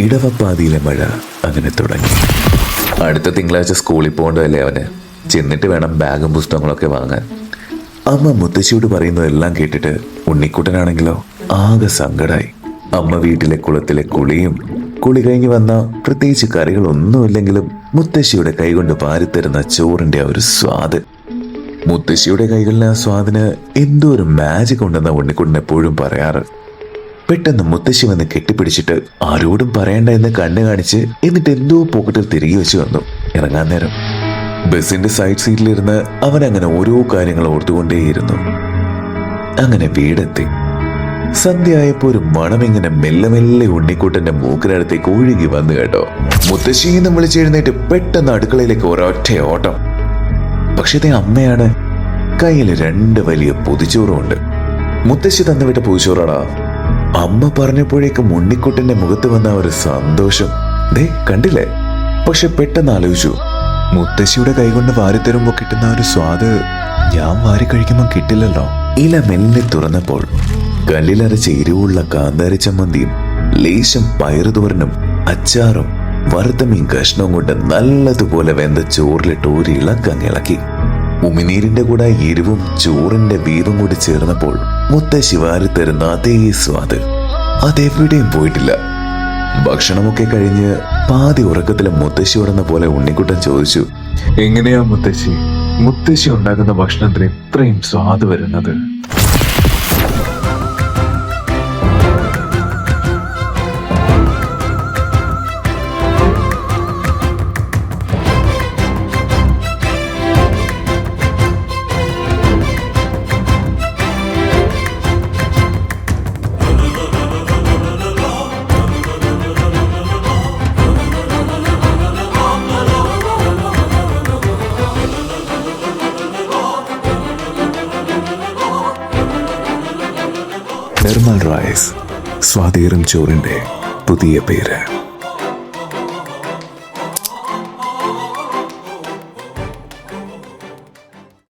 ഇടവപ്പാതിയിലെ മഴ അങ്ങനെ തുടങ്ങി. അടുത്ത തിങ്കളാഴ്ച സ്കൂളിൽ പോകേണ്ടതല്ലേ അവന്? ചെന്നിട്ട് വേണം ബാഗും പുസ്തകങ്ങളൊക്കെ വാങ്ങാൻ. അമ്മ മുത്തശ്ശിയോട് പറയുന്നതെല്ലാം കേട്ടിട്ട് ഉണ്ണിക്കുട്ടനാണെങ്കിലോ ആകെ സങ്കടായി. അമ്മ വീട്ടിലെ കുളത്തിലെ കുളിയും കുളി കഴിഞ്ഞ് വന്ന പ്രത്യേകിച്ച് കറികളൊന്നുമില്ലെങ്കിലും മുത്തശ്ശിയുടെ കൈകൊണ്ട് പാരിത്തരുന്ന ചോറിന്റെ ആ ഒരു സ്വാദ്. മുത്തശ്ശിയുടെ കൈകളിലെ ആ സ്വാദിന് എന്തോ ഒരു മാജിക് ഉണ്ടെന്ന ഉണ്ണിക്കുട്ടൻ എപ്പോഴും പറയാറ്. പെട്ടെന്ന് മുത്തശ്ശി വന്ന് കെട്ടിപ്പിടിച്ചിട്ട് ആരോടും പറയണ്ട എന്ന് കണ്ണു കാണിച്ച് എന്നിട്ട് എന്തോ പോക്കറ്റിൽ തിരികെ വെച്ച് വന്നു. ഇറങ്ങാൻ നേരം. ബസിന്റെ സൈഡ് സീറ്റിലിരുന്ന് അവൻ അങ്ങനെ ഓരോ കാര്യങ്ങൾ ഓർത്തുകൊണ്ടേയിരുന്നു. അങ്ങനെ വീടെത്തി. സന്ധ്യയായപ്പോ ഒരു മണം ഇങ്ങനെ മെല്ലെ മെല്ലെ ഉണ്ണിക്കുട്ടന്റെ മൂക്കിനടുത്തേക്ക് ഒഴുകി വന്നു കേട്ടോ. മുത്തശ്ശീന്ന് വിളിച്ചെഴുന്നേറ്റ് പെട്ടെന്ന് അടുക്കളയിലേക്ക് ഒരൊറ്റ ഓട്ടം. പക്ഷേ ഇതേ അമ്മയാണ് കയ്യിൽ രണ്ട് വലിയ പൊതിച്ചോറുമുണ്ട് മുത്തശ്ശി തന്നുവിട്ട പൊതിച്ചോറാടാ. അമ്മ പറഞ്ഞപ്പോഴേക്കും ഉണ്ണിക്കുട്ടന്റെ മുഖത്ത് വന്ന ഒരു സന്തോഷം. ദേ കണ്ടില്ലേ? പക്ഷെ പെട്ടെന്ന് ആലോചിച്ചു. മുത്തശ്ശിയുടെ കൈകൊണ്ട് വാരിത്തരുമ്പോ കിട്ടുന്ന ഒരു സ്വാദ് ഞാൻ വാരി കഴിക്കുമ്പോൾ കിട്ടില്ലല്ലോ. ഇല മെല്ലെ തുറന്നപ്പോൾ കല്ലിലരച്ച എരിവുള്ള കാന്താരി ചമ്മന്തിയും ലേശം പയറുതോരനും അച്ചാറും വറുത്ത മീൻ കഷ്ണവും കൊണ്ട് നല്ലതുപോലെ വെന്ത ചോറിലിട്ട് ഒരു ഇളക്കങ്ങിളക്കി ഉമിനീരിന്റെ കൂടെ എരിവും ചോറിന്റെ വീറും കൂടി ചേർന്നപ്പോൾ മുത്തശ്ശി വാരി തരുന്ന അതേ സ്വാദ്. അതെവിടെയും പോയിട്ടില്ല. ഭക്ഷണമൊക്കെ കഴിഞ്ഞ് പാതി ഉറക്കത്തിലെ ഉടന്ന പോലെ ഉണ്ണിക്കുട്ടൻ ചോദിച്ചു എങ്ങനെയാ മുത്തശ്ശി? മുത്തശ്ശി ഉണ്ടാക്കുന്ന ഭക്ഷണത്തിന് ഇത്രയും സ്വാദ് വരുന്നത്? നിർമ്മൽ റൈസ് സ്വാതീറും ചോറിന്റെ പുതിയ പേര്